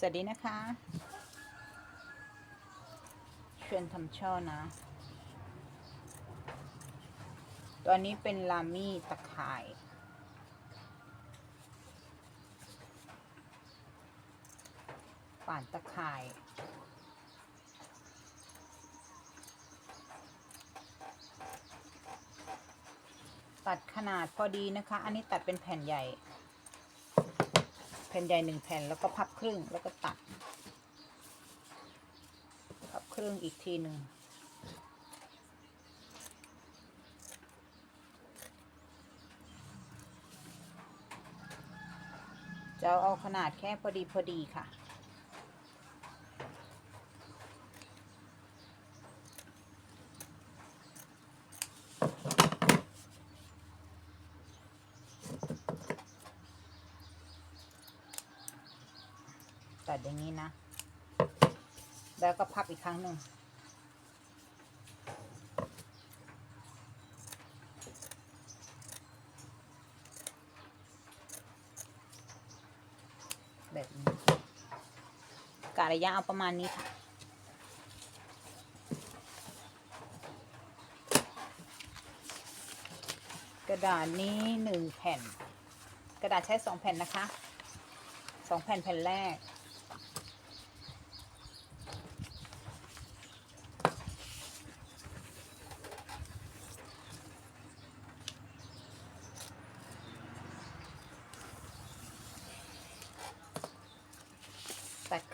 สวัสดีนะคะเชิญทำช่อนะ ตัวนี้เป็นลามี่ตะข่ายป่านตะข่ายตัดขนาดพอดีนะคะ อันนี้ตัดเป็นแผ่นใหญ่ แผ่นใหญ่หนึ่งแผ่นแล้วก็พับครึ่งแล้วก็ตัด พับครึ่งอีกทีหนึ่งจะเอาขนาดแค่พอดีพอดีค่ะ ตัดอย่างนี้นะ แล้วก็พับอีกครั้งหนึ่งแบบนี้กะระยะเอาประมาณนี้ค่ะ กระดาษนี้หนึ่งแผ่น กระดาษใช้สองแผ่นนะคะสองแผ่นแผ่นแรก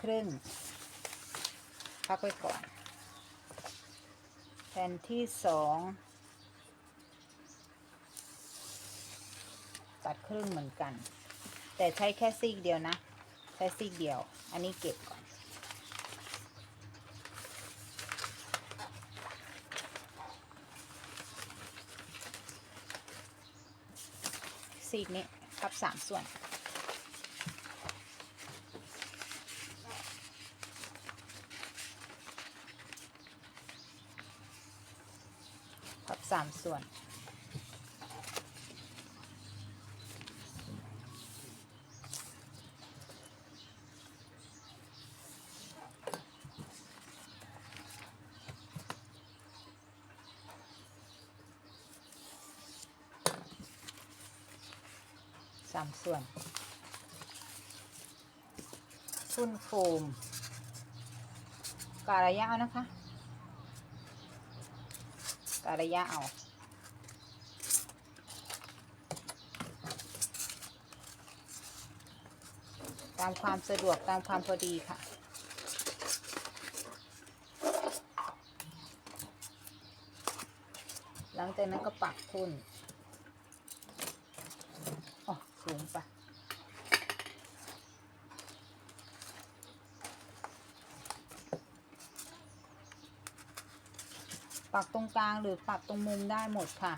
ครึ่ง พักไว้ก่อน แผ่นที่สองตัดครึ่งเหมือนกัน แต่ใช้แค่ซีกเดียวนะ ใช้ซีกเดียว อันนี้เก็บก่อน ซีกนี้พับสามส่วน สามส่วน สามส่วนทุ่นโฟมการะยะเอานะคะ การะยะเอาตามความสะดวกตามความพอดีค่ะ หลังจากนั้นก็ปักทุนอ๋อสูงไป ปักตรงกลางหรือปักตรงมุมได้หมดค่ะ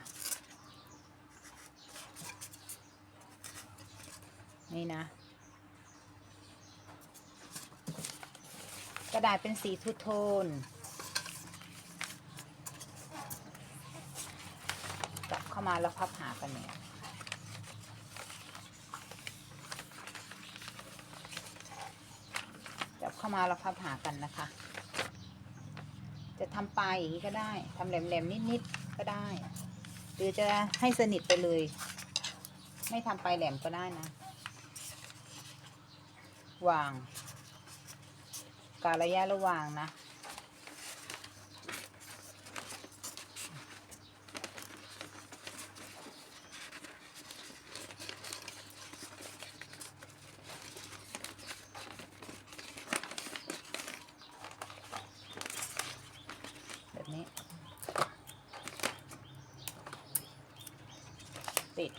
นี่นะ กระดาษเป็นสีทูโทนจับเข้ามาแล้วพับหากันเนี่ยจับเข้ามาแล้วพับหากันนะคะ จะทำปลายอย่างนี้ก็ได้ทำแหลมๆนิดๆก็ได้ หรือจะให้สนิทไปเลย ไม่ทำปลายแหลมก็ได้นะวาง การระยะระหว่างนะ แบบนี้ ปิด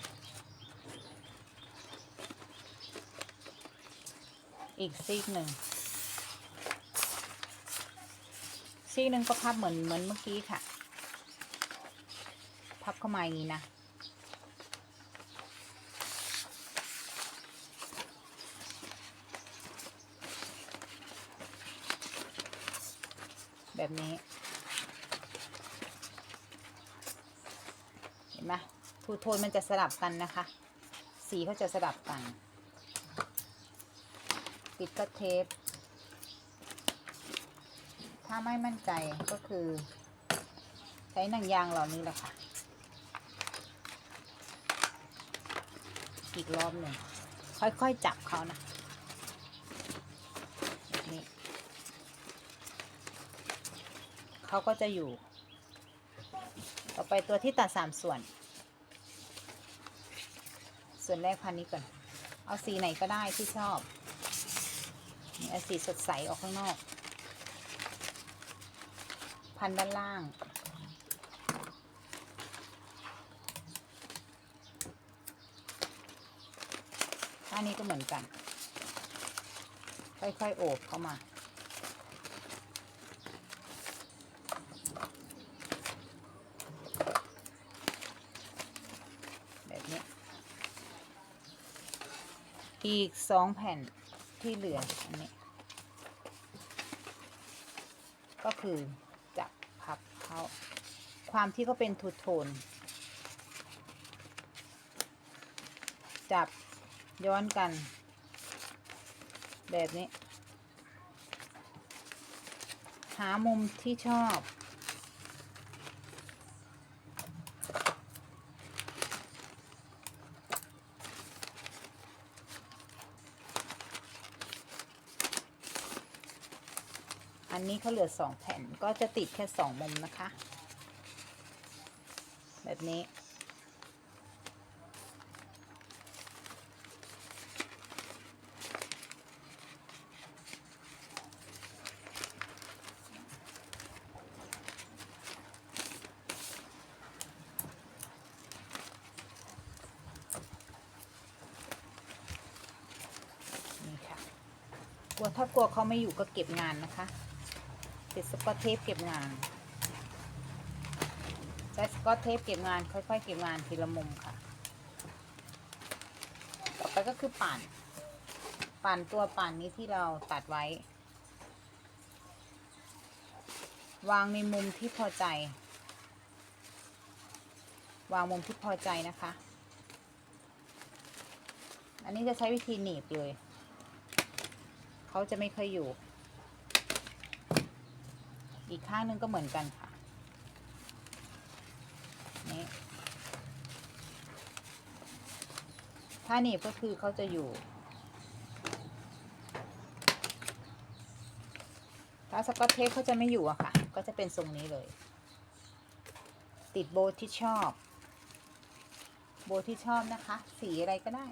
อีกซีกหนึ่ง ซีกหนึ่งก็พับเหมือนเหมือนเมื่อกี้ค่ะ พับเข้ามาอย่างนี้นะแบบนี้ เห็นไหม ทูโทนมันจะสลับกันนะคะ สีเขาจะสลับกัน ปิดก็เทป ถ้าไม่มั่นใจก็คือ ใช้หนังยางเหล่านี้แหละค่ะ อีกรอบหนึ่ง ค่อยๆจับเขานะนี้เขาก็จะอยู่ ต่อไปตัวที่ตัดสามส่วน ส่วนแรกพันนี้ก่อน เอาสีไหนก็ได้ที่ชอบนี่เอาสีสดใสออกข้างนอก พันด้านล่าง อันนี้ก็เหมือนกัน ค่อยๆ โอบเข้ามา แบบนี้ อีกสองแผ่นที่เหลืออันนี้ ก็คือจับพับเขาความที่เขาเป็นทูโทน จับย้อนกัน แบบนี้ หามุมที่ชอบ อันนี้เขาเหลือสองแผ่นก็จะติดแค่สองมุมนะคะ แบบนี้ นี่ค่ะกลัวถ้ากลัวเขาไม่อยู่ก็เก็บงานนะคะ ติดสกอตเทปเก็บงาน ใช้สกอตเทปเก็บงาน ค่อยๆ เก็บงานทีละมุมค่ะ ต่อไปก็คือปั่น ปั่นตัวปั่นนี้ที่เราตัดไว้ วางในมุมที่พอใจ วางมุมที่พอใจนะคะ อันนี้จะใช้วิธีหนีบเลย เขาจะไม่ค่อยอยู่ อีกข้างนึงก็เหมือนกันค่ะนี่ถ้าหนีบก็คือเขาจะอยู่ ถ้าสกอตเทปเขาจะไม่อยู่อะค่ะ ก็จะเป็นทรงนี้เลย ติดโบที่ชอบ โบที่ชอบนะคะ สีอะไรก็ได้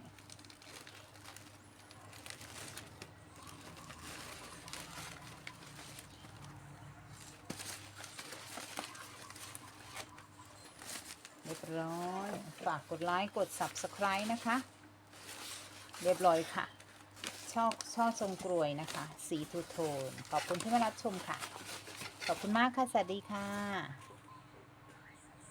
เรียบร้อย ฝากกดไลค์กด subscribe นะคะ เรียบร้อยค่ะ ช่อช่อทรงกรวยนะคะ สีทูโทน ขอบคุณที่มารับชมค่ะ ขอบคุณมากค่ะ สวัสดีค่ะ